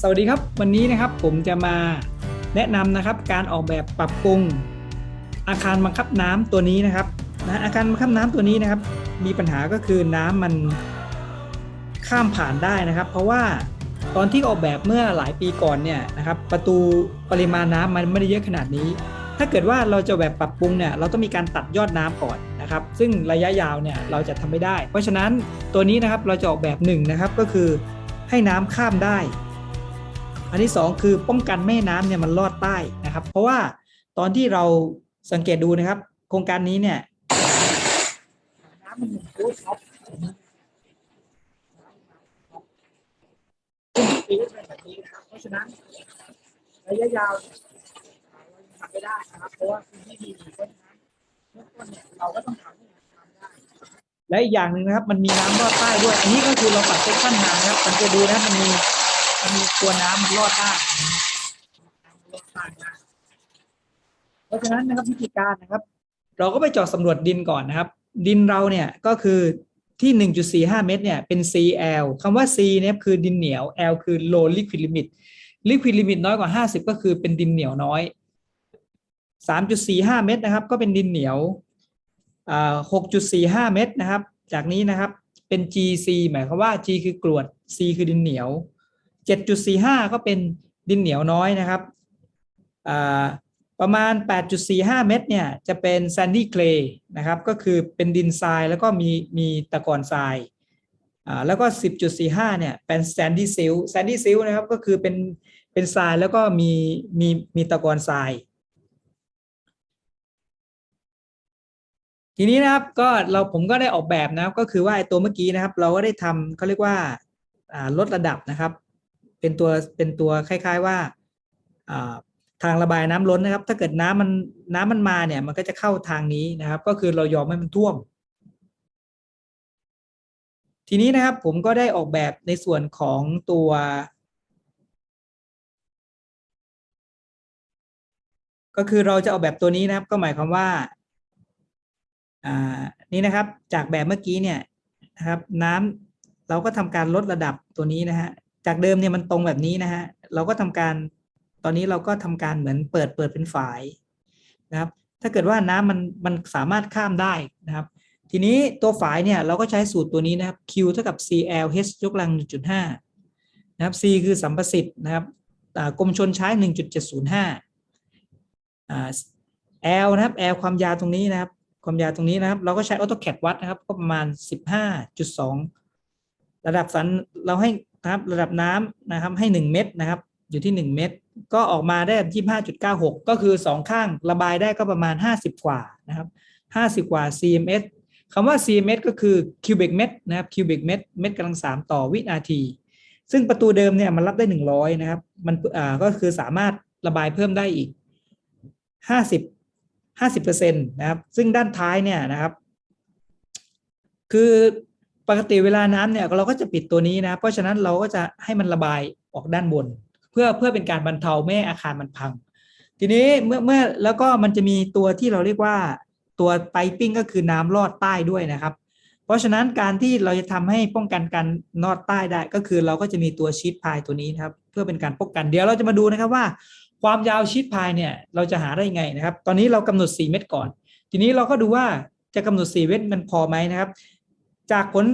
สวัสดีครับ วันนี้นะครับผมจะมาแนะนำนะครับการออกแบบปรับปรุง อาคารบังคับน้ำตัวนี้นะครับนะอาคารบังคับน้ำตัวนี้นะครับ มีปัญหาก็คือน้ำมันข้ามผ่านได้นะครับ เพราะว่าตอนที่ออกแบบเมื่อหลายปีก่อนเนี่ยนะครับประตูปริมาณน้ำมันไม่ได้เยอะขนาดนี้ ถ้าเกิดว่าเราจะแบบปรับปรุงเนี่ยเราต้องมีการตัดยอดน้ำก่อนนะครับ ซึ่งระยะยาวเนี่ยเราจะทำไม่ได้ เพราะฉะนั้นตัวนี้นะครับเราจะออกแบบหนึ่งนะครับก็คือให้น้ำข้ามได้ อันที่ 2 คือป้องกันไม่น้ำเนี่ยมันลอดใต้นะครับ เพราะว่าตอนที่เราสังเกตดูนะครับ โครงการนี้เนี่ยน้ำมันรับซึ่งทุกปีก็เป็นแบบนี้นะครับเพราะฉะนั้นระยะยาวเราทำไม่ได้นะครับเพราะว่าพื้นที่ดีเพราะฉะนั้นเบื้องต้นเนี่ยเราก็ต้องทำให้มันทำได้และอีกอย่างหนึ่งนะครับ มันมีน้ำลอดใต้ด้วย อันนี้ก็คือเราปัดเซ็กชั่นมานะครับสังเกตดูนะมันมี มันมีตัวน้ำมันลอดใต้น้ำมันลอดได้เพราะฉะนั้นนะครับวิธีการนะครับ เราก็ไปเจาะสำรวจดินก่อนนะครับ ดินเราเนี่ยก็คือที่ 1.45 เมตรเนี่ยเป็น CL คำว่า C เนี่ยคือดินเหนียว L คือ low liquid limit liquid limit น้อยกว่า 50 ก็คือเป็นดินเหนียวน้อย 3.45 เมตรนะครับ ก็เป็นดินเหนียวอ่า6.45 เมตรนะครับ จากนี้นะครับเป็น GC หมายความว่า G คือกรวด C คือดินเหนียว 7.45 ก็เป็นดินเหนียวน้อยนะครับประมาณ 8.45 เมตรเนี่ยจะเป็น sandy clay นะครับก็คือเป็นดินทรายแล้วก็มีมีตะกอนทรายแล้วก็ 10.45 เนี่ยเป็น sandy silt sandy silt นะครับก็คือเป็นเป็นทรายแล้วก็มีมีมีตะกอนทราย ทีนี้นะครับก็เราผมก็ได้ออกแบบนะครับก็คือว่าไอ้ตัวเมื่อกี้นะครับ เราก็ได้ทำเขาเรียกว่าลดระดับนะครับ เป็นตัวเป็นตัวคล้ายๆว่าทางระบายน้ำล้นนะครับ ถ้าเกิดน้ำมันน้ำมันมาเนี่ย มันก็จะเข้าทางนี้นะครับ ก็คือเรายอมให้มันท่วม ทีนี้นะครับผมก็ได้ออกแบบในส่วนของตัวก็คือเราจะออกแบบตัวนี้นะครับ ก็หมายความว่าอ่านี่นะครับ จากแบบเมื่อกี้เนี่ยนะครับ น้ำเราก็ทำการลดระดับตัวนี้นะฮะ จากเดิมเนี่ยมันตรงแบบนี้นะฮะเราก็ทำการตอนนี้เราก็ทำการเหมือนเปิดเปิดเป็นฝายนะครับ ถ้าเกิดว่าน้ำมันมันสามารถข้ามได้นะครับ ทีนี้ตัวฝายเนี่ยเราก็ใช้สูตรตัวนี้นะครับ Q เท่ากับ CL H ยกกำลัง1.5 นะครับ C คือสัมประสิทธิ์นะครับกรมชนใช้ 1.705อ่า L นะครับ L ความยาวตรงนี้นะครับ ความยาวตรงนี้นะครับ เราก็ใช้ AutoCAD วัดนะครับ ก็ประมาณ 15.2 ระดับสันเราให้ นะครับระดับน้ำนะครับให้ 1 เม็ดนะครับ อยู่ที่ 1 เม็ดก็ออกมาได้25.96ก็คือ2ข้างระบายได้ก็ประมาณ50กว่านะครับ50กว่า cms คำว่า cms ก็คือ cubic met นะครับ cubic met เม็ดกำลัง3ต่อวินาที ซึ่งประตูเดิมเนี่ยมันรับได้100นะครับ มันอ่าก็คือสามารถระบายเพิ่มได้อีก50 50เปอร์เซ็นต์นะครับ ซึ่งด้านท้ายเนี่ยนะครับ คือ ปกติเวลาน้ำเนี่ยเราก็จะปิดตัวนี้นะ เพราะฉะนั้นเราก็จะให้มันระบายออกด้านบน เพื่อเพื่อเป็นการบรรเทาไม่ให้อาคารมันพัง ทีนี้เมื่อเมื่อแล้วก็มันจะมีตัวที่เราเรียกว่าตัวไพปิ้งก็คือน้ำลอดใต้ด้วยนะครับ เพราะฉะนั้นการที่เราจะทำให้ป้องกันการลอดใต้ได้ ก็คือเราก็จะมีตัวชีทพายตัวนี้นะครับ เพื่อเป็นการป้องกันเดี๋ยวเราจะมาดูนะครับว่า ความยาวชีทพายเนี่ยเราจะหาได้ยังไงนะครับ ตอนนี้เรากำหนด 4 เมตรก่อน ทีนี้เราก็ดูว่าจะกำหนด 4 เมตรมันพอไหมนะครับ จากผล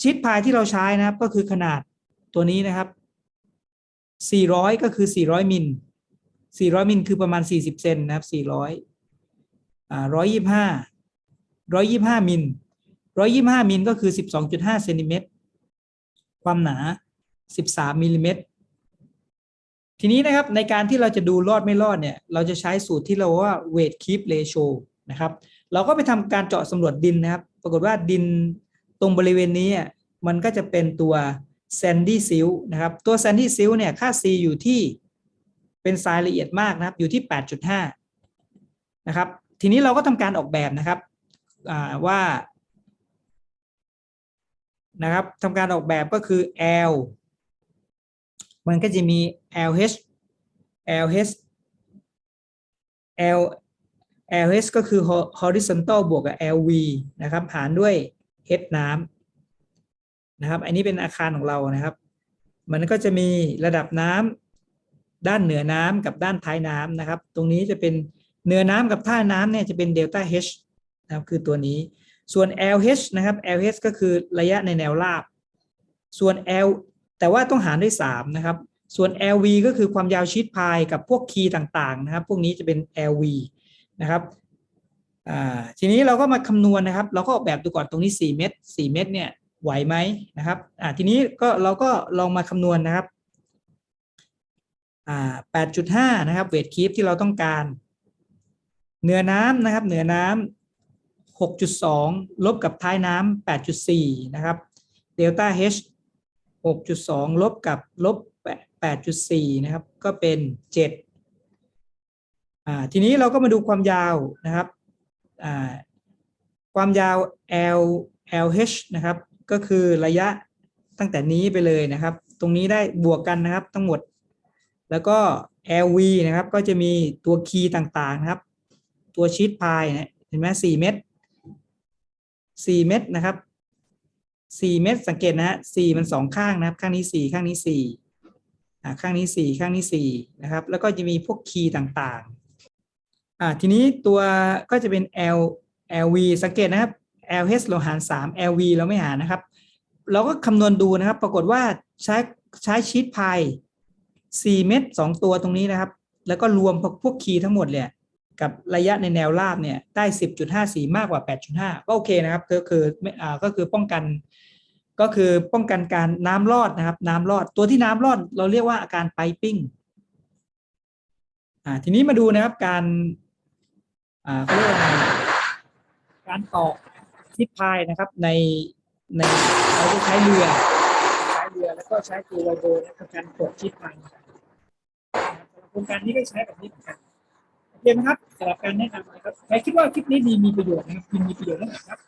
ชีทพายที่เราใช้นะครับ ก็คือขนาดตัวนี้นะครับ 400 ก็คือ 400 มิล 400 มิลคือประมาณ 40 เซนนะครับ 400อ่า125 125 มิล 125 มิลก็คือ 12.5 เซนติเมตร ความหนา 13 มิลลิเมตร ทีนี้นะครับในการที่เราจะดูรอดไม่รอดเนี่ย เราจะใช้สูตรที่เราว่า weight keep ratio นะครับ เราก็ไปทำการเจาะสำรวจดินนะครับ ปรากฏว่าดิน ตรงบริเวณนี้มันก็จะเป็นตัว sandy silt นะครับตัว sandy silt เนี่ยค่า C อยู่ที่เป็นทรายละเอียดมากนะครับอยู่ที่ 8.5 นะครับ ทีนี้เราก็ทำการออกแบบนะครับว่านะครับทำการออกแบบก็คือ L มันก็จะมี LH LH L LH ก็คือ horizontal บวกกับ LV นะครับ หารด้วย H น้ำนะครับ อันนี้เป็นอาคารของเรานะครับ มันก็จะมีระดับน้ำด้านเหนือน้ำกับด้านท้ายน้ำนะครับ ตรงนี้จะเป็นเหนือน้ำกับท่าน้ำเนี่ยจะเป็นเดลต้า H นะครับคือตัวนี้ ส่วน LH นะครับ LH ก็คือระยะในแนวราบ ส่วน L แต่ว่าต้องหารด้วย3นะครับ ส่วน LV ก็คือความยาวชีตพายกับพวกคีย์ต่างๆนะครับ พวกนี้จะเป็น LV นะครับ อ่าทีนี้เราก็มาคำนวณนะครับ เราก็ออกแบบดูก่อนตรงนี้ 4 เมตร 4 เมตรเนี่ยไหวไหมนะครับอ่าทีนี้ก็เราก็ลองมาคำนวณนะครับอ่า8.5นะครับเวทคีฟที่เราต้องการ เหนือน้ำนะครับ เหนือน้ำ6.2ลบกับท้ายน้ำ8.4นะครับเดลต้า H 6.2ลบกับลบ8.4นะครับ ก็เป็น7อ่าทีนี้เราก็มาดูความยาวนะครับ ความยาว L LH นะครับ ก็คือระยะตั้งแต่นี้ไปเลยนะครับ ตรงนี้ได้บวกกันนะครับทั้งหมด แล้วก็ LV นะครับ ก็จะมีตัวคีย์ต่างๆนะครับ ตัวชีตพายเนี่ยเห็นไหม4เม็ด4เม็ดนะครับ4เม็ดสังเกตนะฮะ4มันสองข้างนะครับ ข้างนี้4ข้างนี้4อ่ข้างนี้4ข้างนี้4นะครับ แล้วก็จะมีพวกคีย์ต่างๆ อ่าทีนี้ตัวก็จะเป็น L LV สังเกตนะครับ LH เราหาร 3 LV เราไม่หารนะครับ เราก็คำนวณดูนะครับ ปรากฏว่าใช้ใช้ชีตพาย4เม็ด2ตัวตรงนี้นะครับ แล้วก็รวมพวกพวกคีย์ทั้งหมดเนี่ยกับระยะในแนวราบเนี่ยได้ 10.54 มากกว่า 8.5 ก็โอเคนะครับ ก็คือไม่อ่าก็คือป้องกัน ก็คือป้องกันการน้ำรอดนะครับ น้ำรอดตัวที่น้ำรอด เราเรียกว่าอาการไพปิ้งอ่าทีนี้มาดูนะครับการ เขาเรียกว่าการตอกทิศพายนะครับ ในในเราจะใช้เรือใช้เรือแล้วก็ใช้ตัวโรโบนะครับการกดทิพายโครงการนี้ก็ใช้แบบนี้เหมือนกันโอเคไหมครับสำหรับการแนะนำนะครับใครคิดว่าคลิปนี้ดีมีประโยชน์นะครับมีประโยชน์แล้วนะครับ